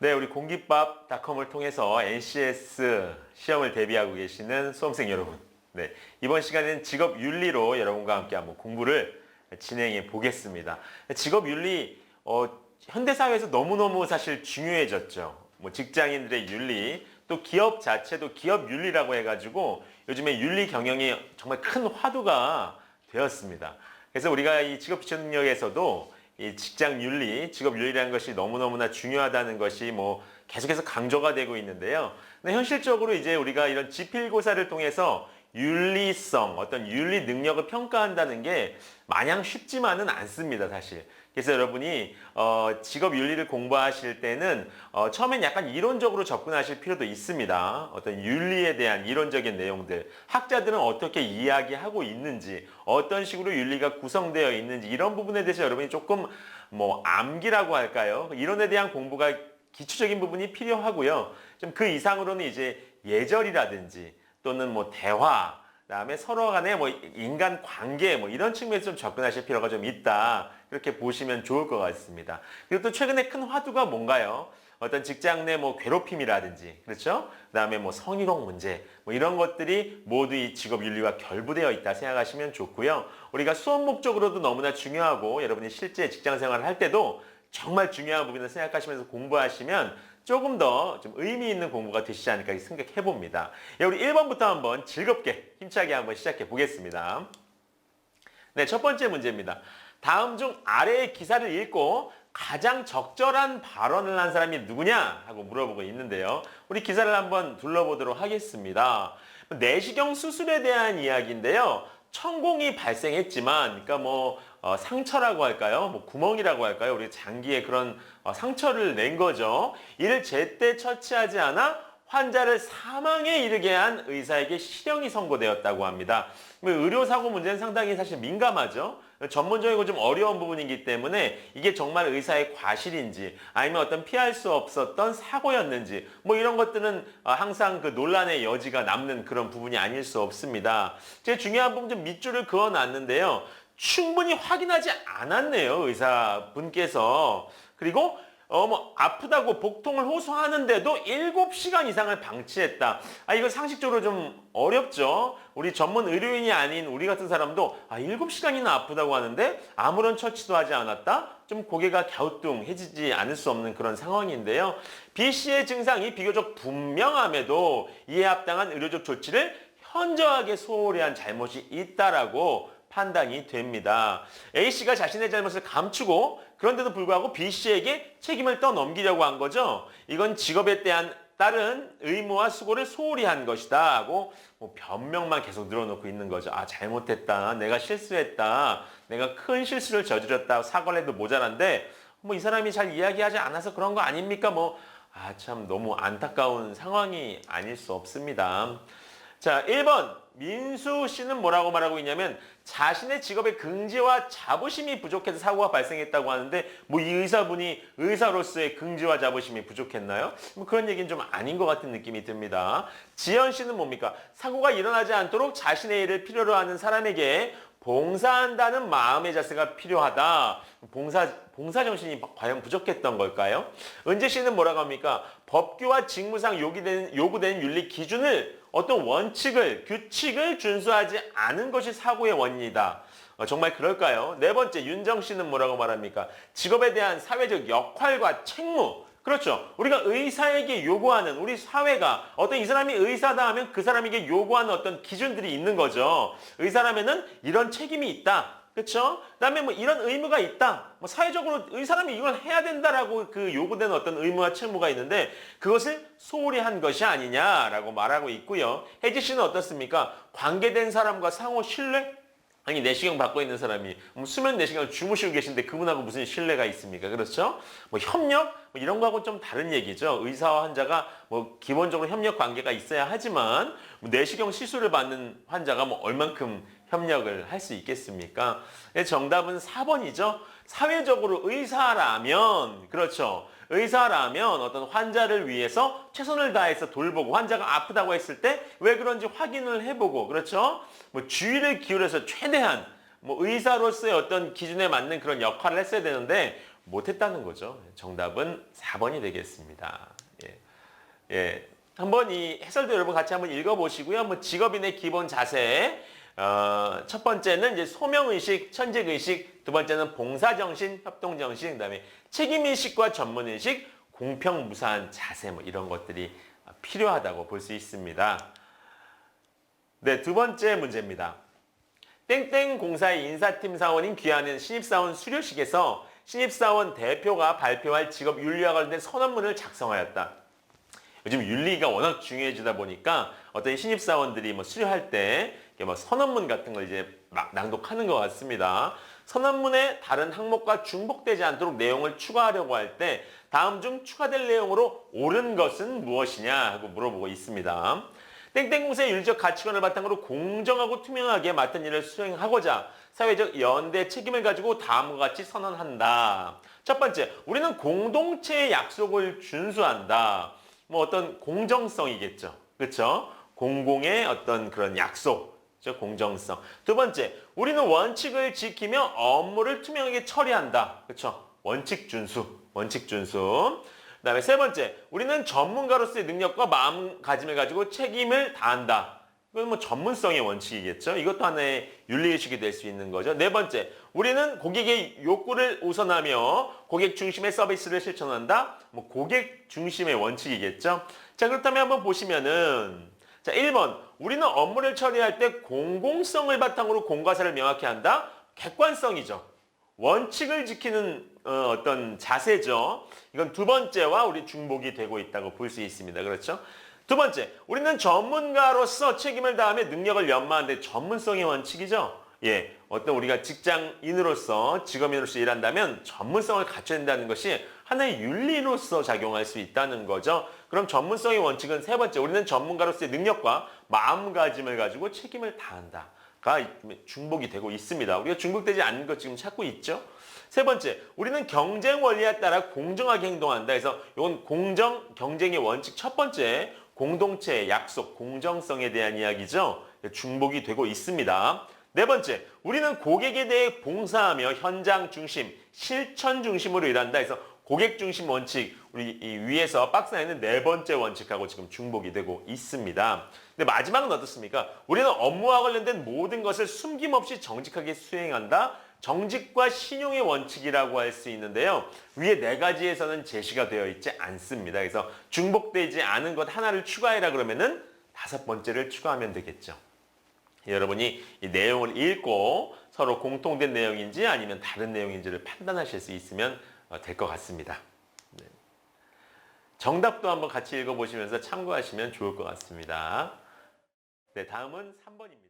네, 우리 공깃밥닷컴을 통해서 NCS 시험을 대비하고 계시는 수험생 여러분. 네, 이번 시간에는 직업 윤리로 여러분과 함께 한번 공부를 진행해 보겠습니다. 직업 윤리, 어, 현대 사회에서 너무너무 사실 중요해졌죠. 뭐 직장인들의 윤리, 또 기업 자체도 기업 윤리라고 해가지고 요즘에 윤리 경영이 정말 큰 화두가 되었습니다. 그래서 우리가 이 직업 비전 능력에서도 이 직장 윤리, 직업 윤리라는 것이 너무너무나 중요하다는 것이 뭐 계속해서 강조가 되고 있는데요. 근데 현실적으로 이제 우리가 이런 지필고사를 통해서 윤리성, 어떤 윤리 능력을 평가한다는 게 마냥 쉽지만은 않습니다, 사실. 그래서 여러분이 어, 직업 윤리를 공부하실 때는 어, 처음엔 약간 이론적으로 접근하실 필요도 있습니다. 어떤 윤리에 대한 이론적인 내용들, 학자들은 어떻게 이야기하고 있는지, 어떤 식으로 윤리가 구성되어 있는지 이런 부분에 대해서 여러분이 조금 뭐 암기라고 할까요? 이론에 대한 공부가 기초적인 부분이 필요하고요. 좀 그 이상으로는 이제 예절이라든지 또는 뭐 대화, 그다음에 서로 간의 뭐 인간 관계 뭐 이런 측면에서 좀 접근하실 필요가 좀 있다. 그렇게 보시면 좋을 것 같습니다. 그리고 또 최근에 큰 화두가 뭔가요? 어떤 직장 내 뭐 괴롭힘이라든지 그렇죠? 그 다음에 뭐 성희롱 문제 뭐 이런 것들이 모두 이 직업 윤리와 결부되어 있다 생각하시면 좋고요. 우리가 수업 목적으로도 너무나 중요하고 여러분이 실제 직장 생활을 할 때도 정말 중요한 부분을 생각하시면서 공부하시면 조금 더 좀 의미 있는 공부가 되시지 않을까 생각해 봅니다. 예, 우리 1번부터 한번 즐겁게 힘차게 한번 시작해 보겠습니다. 네, 첫 번째 문제입니다. 다음 중 아래의 기사를 읽고 가장 적절한 발언을 한 사람이 누구냐 하고 물어보고 있는데요. 우리 기사를 한번 둘러보도록 하겠습니다. 내시경 수술에 대한 이야기인데요. 천공이 발생했지만, 그러니까 뭐 어, 상처라고 할까요? 뭐 구멍이라고 할까요? 우리 장기에 그런 어, 상처를 낸 거죠. 이를 제때 처치하지 않아 환자를 사망에 이르게 한 의사에게 실형이 선고되었다고 합니다. 뭐 의료사고 문제는 상당히 사실 민감하죠. 전문적이고 좀 어려운 부분이기 때문에 이게 정말 의사의 과실인지 아니면 어떤 피할 수 없었던 사고였는지 뭐 이런 것들은 어, 항상 그 논란의 여지가 남는 그런 부분이 아닐 수 없습니다. 제일 중요한 부분 좀 밑줄을 그어놨는데요. 충분히 확인하지 않았네요, 의사분께서. 그리고 어, 뭐, 아프다고 복통을 호소하는데도 7시간 이상을 방치했다. 아, 이거 상식적으로 좀 어렵죠? 우리 전문 의료인이 아닌 우리 같은 사람도 아, 7시간이나 아프다고 하는데 아무런 처치도 하지 않았다? 좀 고개가 갸우뚱해지지 않을 수 없는 그런 상황인데요. B 씨의 증상이 비교적 분명함에도 이에 합당한 의료적 조치를 현저하게 소홀히 한 잘못이 있다라고 판단이 됩니다. A씨가 자신의 잘못을 감추고 그런데도 불구하고 B씨에게 책임을 떠넘기려고 한 거죠. 이건 직업에 대한 따른 의무와 수고를 소홀히 한 것이다 하고 뭐 변명만 계속 늘어놓고 있는 거죠. 아 잘못했다. 내가 실수했다. 내가 큰 실수를 저질렀다. 사과를 해도 모자란데 뭐 이 사람이 잘 이야기하지 않아서 그런 거 아닙니까? 뭐 아 참 너무 안타까운 상황이 아닐 수 없습니다. 자, 1번. 민수 씨는 뭐라고 말하고 있냐면 자신의 직업의 긍지와 자부심이 부족해서 사고가 발생했다고 하는데 뭐 이 의사분이 의사로서의 긍지와 자부심이 부족했나요? 뭐 그런 얘기는 좀 아닌 것 같은 느낌이 듭니다. 지연 씨는 뭡니까? 사고가 일어나지 않도록 자신의 일을 필요로 하는 사람에게 봉사한다는 마음의 자세가 필요하다. 봉사, 봉사 정신이 과연 부족했던 걸까요? 은재 씨는 뭐라고 합니까? 법규와 직무상 요구되는, 요구되는 윤리 기준을 어떤 원칙을, 규칙을 준수하지 않은 것이 사고의 원인이다. 어, 정말 그럴까요? 네 번째, 윤정 씨는 뭐라고 말합니까? 직업에 대한 사회적 역할과 책무, 그렇죠. 우리가 의사에게 요구하는 우리 사회가 어떤 이 사람이 의사다 하면 그 사람에게 요구하는 어떤 기준들이 있는 거죠. 의사라면은 이런 책임이 있다. 그렇죠? 그다음에 뭐 이런 의무가 있다. 뭐 사회적으로 이 사람이 이걸 해야 된다라고 그 요구되는 어떤 의무와 책무가 있는데 그것을 소홀히 한 것이 아니냐라고 말하고 있고요. 혜지 씨는 어떻습니까? 관계된 사람과 상호 신뢰? 아니 내시경 받고 있는 사람이 뭐 수면 내시경을 주무시고 계신데 그분하고 무슨 신뢰가 있습니까? 그렇죠? 뭐 협력 뭐 이런 거하고 좀 다른 얘기죠. 의사와 환자가 뭐 기본적으로 협력 관계가 있어야 하지만 뭐 내시경 시술을 받는 환자가 뭐 얼만큼 협력을 할 수 있겠습니까? 예, 정답은 4번이죠. 사회적으로 의사라면 그렇죠. 의사라면 어떤 환자를 위해서 최선을 다해서 돌보고 환자가 아프다고 했을 때 왜 그런지 확인을 해보고 그렇죠. 뭐 주의를 기울여서 최대한 뭐 의사로서의 어떤 기준에 맞는 그런 역할을 했어야 되는데 못했다는 거죠. 정답은 4번이 되겠습니다. 예. 예. 한번 이 해설도 여러분 같이 한번 읽어보시고요. 한번 직업인의 기본 자세. 어, 첫 번째는 이제 소명의식, 천직의식. 두 번째는 봉사정신, 협동정신. 그 다음에 책임의식과 전문의식, 공평무사한 자세. 뭐 이런 것들이 필요하다고 볼 수 있습니다. 네, 두 번째 문제입니다. 땡땡 공사의 인사팀 사원인 귀하는 신입사원 수료식에서 신입사원 대표가 발표할 직업 윤리와 관련된 선언문을 작성하였다. 요즘 윤리가 워낙 중요해지다 보니까 어떤 신입사원들이 뭐 수료할 때 이렇게 뭐 선언문 같은 걸 이제 막 낭독하는 것 같습니다. 선언문에 다른 항목과 중복되지 않도록 내용을 추가하려고 할 때 다음 중 추가될 내용으로 옳은 것은 무엇이냐 하고 물어보고 있습니다. 땡땡공사의 윤리적 가치관을 바탕으로 공정하고 투명하게 맡은 일을 수행하고자 사회적 연대 책임을 가지고 다음과 같이 선언한다. 첫 번째, 우리는 공동체의 약속을 준수한다. 뭐 어떤 공정성이겠죠. 그렇죠? 공공의 어떤 그런 약속, 그렇죠? 공정성. 두 번째, 우리는 원칙을 지키며 업무를 투명하게 처리한다. 그렇죠? 원칙 준수, 원칙 준수. 그다음에 세 번째, 우리는 전문가로서의 능력과 마음가짐을 가지고 책임을 다한다. 이건 뭐 전문성의 원칙이겠죠. 이것도 하나의 윤리의식이 될 수 있는 거죠. 네 번째, 우리는 고객의 욕구를 우선하며 고객 중심의 서비스를 실천한다. 뭐 고객 중심의 원칙이겠죠. 자, 그렇다면 한번 보시면은 자, 1번. 우리는 업무를 처리할 때 공공성을 바탕으로 공과사를 명확히 한다. 객관성이죠. 원칙을 지키는 어, 어떤 자세죠. 이건 두 번째와 우리 중복이 되고 있다고 볼 수 있습니다. 그렇죠? 두 번째, 우리는 전문가로서 책임을 다하며 능력을 연마하는데 전문성의 원칙이죠. 예, 어떤 우리가 직장인으로서 직업인으로서 일한다면 전문성을 갖춰야 된다는 것이 하나의 윤리로서 작용할 수 있다는 거죠. 그럼 전문성의 원칙은 세 번째, 우리는 전문가로서의 능력과 마음가짐을 가지고 책임을 다한다. 가 중복이 되고 있습니다. 우리가 중복되지 않는 것 지금 찾고 있죠. 세 번째, 우리는 경쟁 원리에 따라 공정하게 행동한다. 그래서 이건 공정 경쟁의 원칙 첫 번째 공동체의 약속, 공정성에 대한 이야기죠. 중복이 되고 있습니다. 네 번째, 우리는 고객에 대해 봉사하며 현장 중심, 실천 중심으로 일한다. 해서 고객 중심 원칙, 우리 이 위에서 박스에 있는 네 번째 원칙하고 지금 중복이 되고 있습니다. 근데 마지막은 어떻습니까? 우리는 업무와 관련된 모든 것을 숨김없이 정직하게 수행한다. 정직과 신용의 원칙이라고 할 수 있는데요. 위에 네 가지에서는 제시가 되어 있지 않습니다. 그래서 중복되지 않은 것 하나를 추가해라 그러면은 다섯 번째를 추가하면 되겠죠. 여러분이 이 내용을 읽고 서로 공통된 내용인지 아니면 다른 내용인지를 판단하실 수 있으면 어, 될것 같습니다. 네. 정답도 한번 같이 읽어보시면서 참고하시면 좋을 것 같습니다. 네, 다음은 3번입니다.